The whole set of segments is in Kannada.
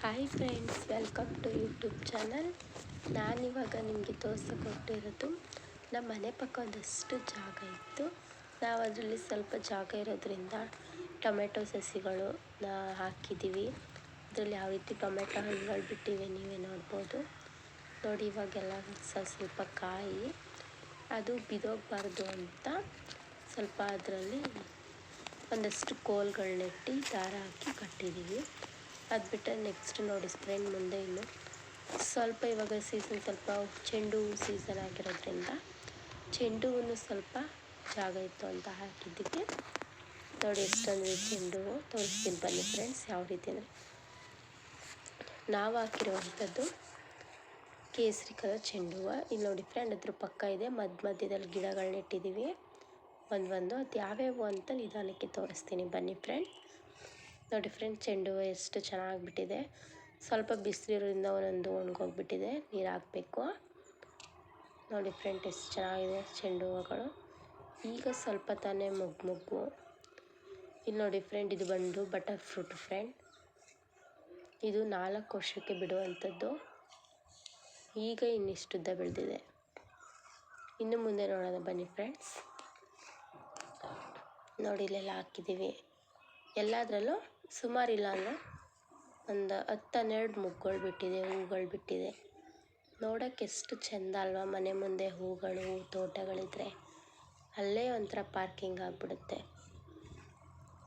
Hi friends welcome to YouTube channel ನಾನಿವಾಗ ನಿಮಗೆ ತೋರಿಸಿಕೊಟ್ಟಿರೋದು ನಮ್ಮ ಮನೆ ಪಕ್ಕ ಒಂದಷ್ಟು ಜಾಗ ಇತ್ತು. ನಾವು ಅದರಲ್ಲಿ ಸ್ವಲ್ಪ ಜಾಗ ಇರೋದ್ರಿಂದ ಟೊಮೆಟೊ ಸಸಿಗಳು ಹಾಕಿದ್ದೀವಿ ಅದರಲ್ಲಿ ಯಾವ ರೀತಿ ಟೊಮೆಟೊ ಹಣ್ಣುಗಳು ಬಿಟ್ಟಿವೆ ನೀವೇ ನೋಡ್ಬೋದು. ನೋಡಿ, ಇವಾಗೆಲ್ಲ ಸ್ವಲ್ಪ ಸ್ವಲ್ಪ ಕಾಯಿ, ಅದು ಬಿದೋಗಬಾರ್ದು ಅಂತ ಸ್ವಲ್ಪ ಅದರಲ್ಲಿ ಒಂದಷ್ಟು ಕೋಲ್ಗಳನ್ನೆಟ್ಟಿ ದಾರ ಹಾಕಿ ಕಟ್ಟಿದ್ದೀವಿ ಅದು ಬಿಟ್ಟರೆ ನೆಕ್ಸ್ಟ್ ನೋಡಿ ಸ್ಪ್ರೆಂಡ್ ಮುಂದೆ ಇನ್ನು. ಸ್ವಲ್ಪ ಇವಾಗ ಸೀಸನ್ ಸ್ವಲ್ಪ ಚೆಂಡು ಹೂ ಸೀಸನ್ ಆಗಿರೋದ್ರಿಂದ ಚೆಂಡು ಹೂವು ಸ್ವಲ್ಪ ಜಾಗ ಇತ್ತು ಅಂತ ಹಾಕಿದ್ದಕ್ಕೆ ನೋಡಿ ಎಷ್ಟೊಂದು ಚೆಂಡು ಹೂವು. ತೋರಿಸ್ತೀನಿ ಬನ್ನಿ ಫ್ರೆಂಡ್ಸ್ ಯಾವ ರೀತಿ ಅಂದರೆ. ನಾವು ಹಾಕಿರುವಂಥದ್ದು ಕೇಸರಿ ಕಲರ್ ಚೆಂಡು ಹೂವು. ಇಲ್ಲಿ ನೋಡಿ ಫ್ರೆಂಡ್ ಅದ್ರ ಪಕ್ಕ ಇದೆ. ಮಧ್ಯ ಮಧ್ಯದಲ್ಲಿ ಗಿಡಗಳನ್ನ ಇಟ್ಟಿದ್ದೀವಿ ಒಂದು ಒಂದು ಅದು ಯಾವ್ಯಾವು ಅಂತ ನಿಧಾನಕ್ಕೆ ತೋರಿಸ್ತೀನಿ ಬನ್ನಿ ಫ್ರೆಂಡ್ ನೋಡಿ ಫ್ರೆಂಡ್ಸ್ ಚೆಂಡು ಹೂವು ಎಷ್ಟು ಚೆನ್ನಾಗಿ ಬಿಟ್ಟಿದೆ ಸ್ವಲ್ಪ ಬಿಸಿಲಿರೋದ್ರಿಂದ ಒಂದೊಂದು ಒಣಗೋಗ್ಬಿಟ್ಟಿದೆ. ನೀರು ಹಾಕಬೇಕು. ನೋಡಿ ಫ್ರೆಂಡ್ ಎಷ್ಟು ಚೆನ್ನಾಗಿದೆ ಚೆಂಡು ಹೂವುಗಳು. ಈಗ ಸ್ವಲ್ಪ ತಾನೇ ಮೊಗ್ಗು ಮೊಗ್ಗು. ಇಲ್ಲಿ ನೋಡಿ ಫ್ರೆಂಡ್ ಇದು ಬಂದು ಬಟರ್ ಫ್ರೂಟ್ ಫ್ರೆಂಡ್ ಇದು ನಾಲ್ಕು ವರ್ಷಕ್ಕೆ ಬಿಡುವಂಥದ್ದು. ಈಗ ಇನ್ನಿಷ್ಟುದ್ದ ಬೆಳೆದಿದೆ. ಇನ್ನು ಮುಂದೆ ನೋಡೋಣ ಬನ್ನಿ ಫ್ರೆಂಡ್ಸ್ ನೋಡಿ ಇಲ್ಲೆಲ್ಲ ಹಾಕಿದ್ದೀವಿ. ಎಲ್ಲದರಲ್ಲೂ ಸುಮಾರಿಲ್ಲ ಅಂದರೆ ಒಂದು ಹತ್ತು ಹನ್ನೆರಡು ಮೊಗ್ಗುಗಳು ಬಿಟ್ಟಿದೆ, ಹೂಗಳು ಬಿಟ್ಟಿದೆ. ನೋಡೋಕ್ಕೆ ಎಷ್ಟು ಚೆಂದ ಅಲ್ವಾ ಮನೆ ಮುಂದೆ ಹೂಗಳು, ತೋಟಗಳಿದ್ರೆ. ಅಲ್ಲೇ ಒಂಥರ ಪಾರ್ಕಿಂಗ್ ಆಗಿಬಿಡುತ್ತೆ.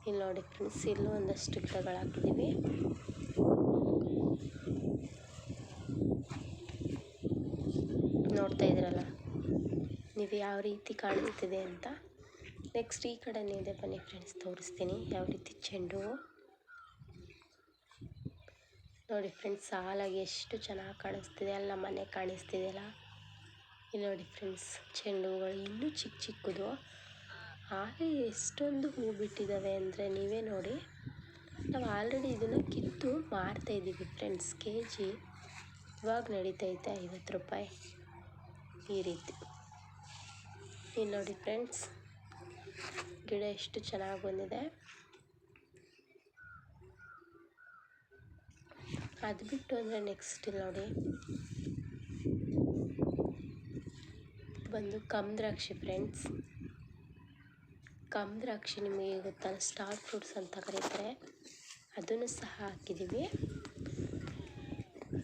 ಇಲ್ಲಿ ನೋಡಿ ಫ್ರೆಂಡ್ಸ್, ಇಲ್ಲೂ ಒಂದಷ್ಟು ಗಿಡಗಳು ಹಾಕಿದ್ದೀವಿ ನೋಡ್ತಾ ಇದ್ದೀರಲ್ಲ ನೀವು ಯಾವ ರೀತಿ ಕಾಣಿಸ್ತಿದೆ ಅಂತ? ನೆಕ್ಸ್ಟ್ ಈ ಕಡೆನೇ ಇದೆ ಬನ್ನಿ ಫ್ರೆಂಡ್ಸ್ ತೋರಿಸ್ತೀನಿ ಯಾವ ರೀತಿ ಚೆಂಡು ನೋಡಿ ಫ್ರೆಂಡ್ಸ್ ಸಾಲಾಗಿ ಎಷ್ಟು ಚೆನ್ನಾಗಿ ಕಾಣಿಸ್ತಿದೆ ಅಲ್ಲ ಮನೆ ಕಾಣಿಸ್ತಿದೆಯಲ್ಲ. ಇಲ್ಲಿ ನೋಡಿ ಫ್ರೆಂಡ್ಸ್ ಚೆಂಡು ಹೂಗಳು ಇನ್ನೂ ಚಿಕ್ಕ ಚಿಕ್ಕದು. ಹಾಗೆ ಎಷ್ಟೊಂದು ಹೂ ಬಿಟ್ಟಿದ್ದಾವೆ ಅಂದರೆ ನೀವೇ ನೋಡಿ. ನಾವು ಆಲ್ರೆಡಿ ಇದನ್ನು ಕಿತ್ತು ಮಾರ್ತಾ ಇದ್ದೀವಿ ಫ್ರೆಂಡ್ಸ್ ಕೆ ಜಿ ಇವಾಗ ನಡೀತೈತೆ ಐವತ್ತು ರೂಪಾಯಿ. ಈ ರೀತಿ. ಇಲ್ಲಿ ನೋಡಿ ಫ್ರೆಂಡ್ಸ್ ಗಿಡ ಎಷ್ಟು ಚೆನ್ನಾಗಿ ಬಂದಿದೆ. ಅದು ಬಿಟ್ಟು ಅಂದರೆ ನೆಕ್ಸ್ಟ್ ನೋಡಿ. ಬಂದು ಕಮದ್ರಾಕ್ಷಿ ಫ್ರೆಂಡ್ಸ್ ಕಮದ್ರಾಕ್ಷಿ ನಿಮಗೆ ಗೊತ್ತಲ್ಲ ಸ್ಟಾರ್ ಫ್ರೂಟ್ಸ್ ಅಂತ ಕರೀತಾರೆ. ಅದನ್ನು ಸಹ ಹಾಕಿದ್ದೀವಿ.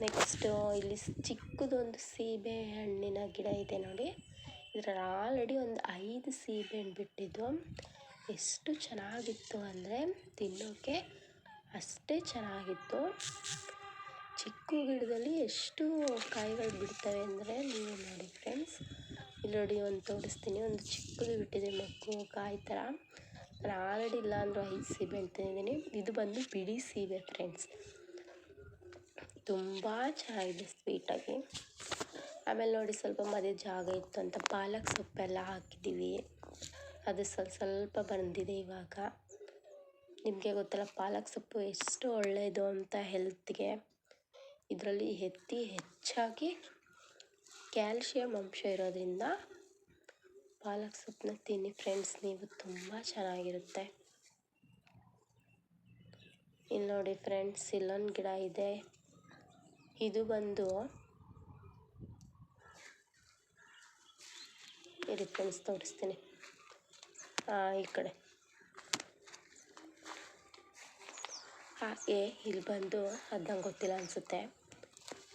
ನೆಕ್ಸ್ಟು ಇಲ್ಲಿ ಚಿಕ್ಕದೊಂದು ಸೀಬೆ ಹಣ್ಣಿನ ಗಿಡ ಇದೆ ನೋಡಿ. ಇದರಲ್ಲಿ ಆಲ್ರೆಡಿ ಒಂದು ಐದು ಸೀಬೆಹಣ್ಣು ಬಿಟ್ಟಿದ್ದು. ಎಷ್ಟು ಚೆನ್ನಾಗಿತ್ತು ಅಂದರೆ ತಿನ್ನೋಕ್ಕೆ ಅಷ್ಟೇ ಚೆನ್ನಾಗಿತ್ತು. ಚಿಕ್ಕ ಗಿಡದಲ್ಲಿ ಎಷ್ಟು ಕಾಯಿಗಳು ಬಿಡ್ತವೆ ಅಂದರೆ ನೀವು ನೋಡಿ ಫ್ರೆಂಡ್ಸ್ ಇಲ್ಲಿ ನೋಡಿ ಒಂದು ತೋರಿಸ್ತೀನಿ. ಒಂದು ಚಿಕ್ಕದು ಬಿಟ್ಟಿದೆ ಮಕ್ಕಳು ಕಾಯಿ ಥರ ನಾನು ಆಲ್ರೆಡಿ ಇಲ್ಲ ಅಂದರೂ ಐದು ಸೀಬೆ ತಿಂದಿದ್ದೀನಿ. ಇದು ಬಂದು ಬಿಳಿ ಸೀಬೆ ಫ್ರೆಂಡ್ಸ್ ತುಂಬ ಚೆನ್ನಾಗಿದೆ ಸ್ವೀಟಾಗಿ ಆಮೇಲೆ ನೋಡಿ ಸ್ವಲ್ಪ ಮಧ್ಯೆ ಜಾಗ ಇತ್ತು ಅಂತ ಪಾಲಕ್ ಸೊಪ್ಪೆಲ್ಲ ಹಾಕಿದ್ದೀವಿ. ಅದು ಸ್ವಲ್ಪ ಸ್ವಲ್ಪ ಬಂದಿದೆ ಇವಾಗ. ನಿಮಗೆ ಗೊತ್ತಲ್ಲ ಪಾಲಕ್ ಸೊಪ್ಪು ಎಷ್ಟು ಒಳ್ಳೆಯದು ಅಂತ ಹೆಲ್ತ್ಗೆ. ಇದರಲ್ಲಿ ಹೆತ್ತಿ ಹೆಚ್ಚಾಗಿ ಕ್ಯಾಲ್ಶಿಯಂ ಅಂಶ ಇರೋದ್ರಿಂದ ಪಾಲಕ್ ಸೊಪ್ಪನ್ನ ತಿನ್ನಿ ಫ್ರೆಂಡ್ಸ್, ನೀವು ತುಂಬ ಚೆನ್ನಾಗಿರುತ್ತೆ. ಇಲ್ಲಿ ನೋಡಿ ಫ್ರೆಂಡ್ಸ್, ಇಲ್ಲೊಂದು ಗಿಡ ಇದೆ. ಇದು ಬಂದು ಇರಿ ಫ್ರೆಂಡ್ಸ್, ತೋರಿಸ್ತೀನಿ. ಈ ಕಡೆ. ಹಾಗೆ ಇಲ್ಲಿ ಬಂದು ಅದಂಗೆ ಗೊತ್ತಿಲ್ಲ ಅನಿಸುತ್ತೆ.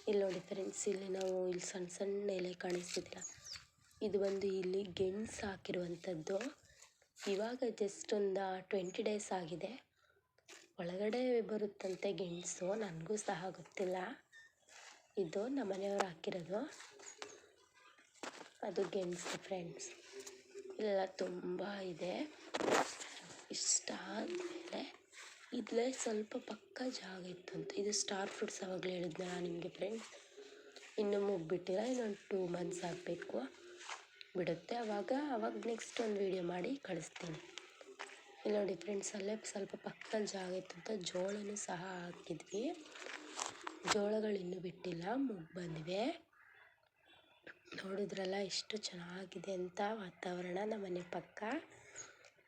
ಇಲ್ಲಿ ನೋಡಿ ಫ್ರೆಂಡ್ಸ್, ಇಲ್ಲಿ ನಾವು ಇಲ್ಲಿ ಸಣ್ಣ ಸಣ್ಣ ಎಲೆ ಕಾಣಿಸ್ತಿದ್ದಿಲ್ಲ. ಇದು ಬಂದು ಇಲ್ಲಿ ಗೆಣಸು ಹಾಕಿರುವಂಥದ್ದು. ಇವಾಗ ಜಸ್ಟ್ ಒಂದು ಟ್ವೆಂಟಿ ಡೇಸ್ ಆಗಿದೆ. ಒಳಗಡೆ ಬರುತ್ತಂತೆ ಗೆಣಸು, ನನಗೂ ಸಹ ಗೊತ್ತಿಲ್ಲ. ಇದು ನಮ್ಮ ಮನೆಯವ್ರು ಹಾಕಿರೋದು. ಅದು ಗೆಣಸು ಫ್ರೆಂಡ್ಸ್ ಇಲ್ಲ ತುಂಬ ಇದೆ. ಇಷ್ಟ ಆದಮೇಲೆ ಇಲ್ಲೇ ಸ್ವಲ್ಪ ಪಕ್ಕ ಜಾಗ ಇತ್ತಂತೆ. ಇದು ಸ್ಟಾರ್ ಫ್ರೂಟ್ಸ್ ಆವಾಗಲೇ ಹೇಳಿದ್ನಲ್ಲ ನಿಮಗೆ ಫ್ರೆಂಡ್ಸ್ ಇನ್ನೂ ಮುಗ್ಬಿಟ್ಟಿಲ್ಲ, ಇನ್ನೊಂದು ಟೂ ಮಂತ್ಸ್ ಆಗಬೇಕು ಬಿಡುತ್ತೆ. ಆವಾಗ ಅವಾಗ ನೆಕ್ಸ್ಟ್ ಒಂದು ವೀಡಿಯೋ ಮಾಡಿ ಕಳಿಸ್ತೀನಿ. ಇಲ್ಲಿ ನೋಡಿ ಫ್ರೆಂಡ್ಸ್ ಅಲ್ಲೇ ಸ್ವಲ್ಪ ಪಕ್ಕದಲ್ಲಿ ಜಾಗ ಇತ್ತಂತ ಜೋಳನೂ ಸಹ ಹಾಕಿದ್ವಿ. ಜೋಳಗಳು ಇನ್ನೂ ಬಿಟ್ಟಿಲ್ಲ ಮುಗ್ಗು ಬಂದಿವೆ ನೋಡಿದ್ರಲ್ಲ, ಎಷ್ಟು ಚೆನ್ನಾಗಿದೆ ಅಂತ ವಾತಾವರಣ ನಮ್ಮ ಮನೆ ಪಕ್ಕ.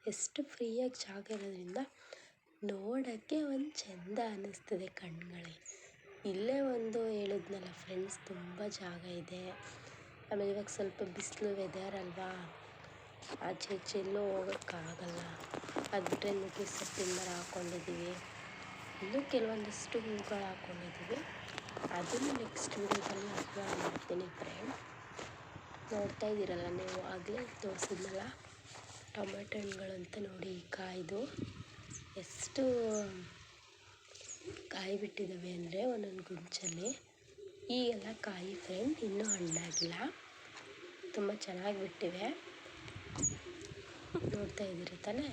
ಎಷ್ಟು ಫ್ರೀಯಾಗಿ ಜಾಗ ಇರೋದ್ರಿಂದ ನೋಡೋಕ್ಕೆ ಒಂದು ಚೆಂದ ಅನ್ನಿಸ್ತದೆ ಕಣ್ಗಳಿಗೆ ಇಲ್ಲೇ ಒಂದು ಹೇಳಿದ್ನಲ್ಲ ಫ್ರೆಂಡ್ಸ್ ತುಂಬ ಜಾಗ ಇದೆ. ಆಮೇಲೆ ಇವಾಗ ಸ್ವಲ್ಪ ಬಿಸಿಲು ವೆದರ್ ಅಲ್ವಾ? ಆಚೆ ಈಚೆ ಎಲ್ಲೂ ಹೋಗೋಕ್ಕಾಗಲ್ಲ. ಅದು ಬಿಟ್ಟರೆ ನುಗ್ಗೆ ಸೊಪ್ಪಿನ ಮರ ಹಾಕ್ಕೊಂಡಿದ್ದೀವಿ ಇನ್ನೂ ಕೆಲವೊಂದಷ್ಟು ಹೂಗಳು ಹಾಕ್ಕೊಂಡಿದ್ದೀವಿ ಅದನ್ನು ನೆಕ್ಸ್ಟ್ ವೀಡಿಯೋದಲ್ಲಿ ಅಪ್ಲೋಡ್ ಮಾಡ್ತೀನಿ ಫ್ರೆಂಡ್ ನೋಡ್ತಾ ಇದ್ದೀರಲ್ಲ ನೀವು ಆಗಲೇ ತೋರಿಸಿದ್ನಲ್ಲ ಟೊಮೆಟೊ ಹಣ್ಣುಗಳಂತ ನೋಡಿ ಕಾಯ್ದು. ಎಷ್ಟು ಕಾಯಿ ಬಿಟ್ಟಿದ್ದಾವೆ ಅಂದರೆ ಒಂದೊಂದು ಗುಂಚಲ್ಲಿ. ಈಗೆಲ್ಲ ಕಾಯಿ ಫ್ರೆಂಡ್ ಇನ್ನೂ ಹಣ್ಣಾಗಿಲ್ಲ. ತುಂಬ ಚೆನ್ನಾಗಿ ಬಿಟ್ಟಿವೆ. ನೋಡ್ತಾ ಇದ್ದೀರಿ ತಾನೇ?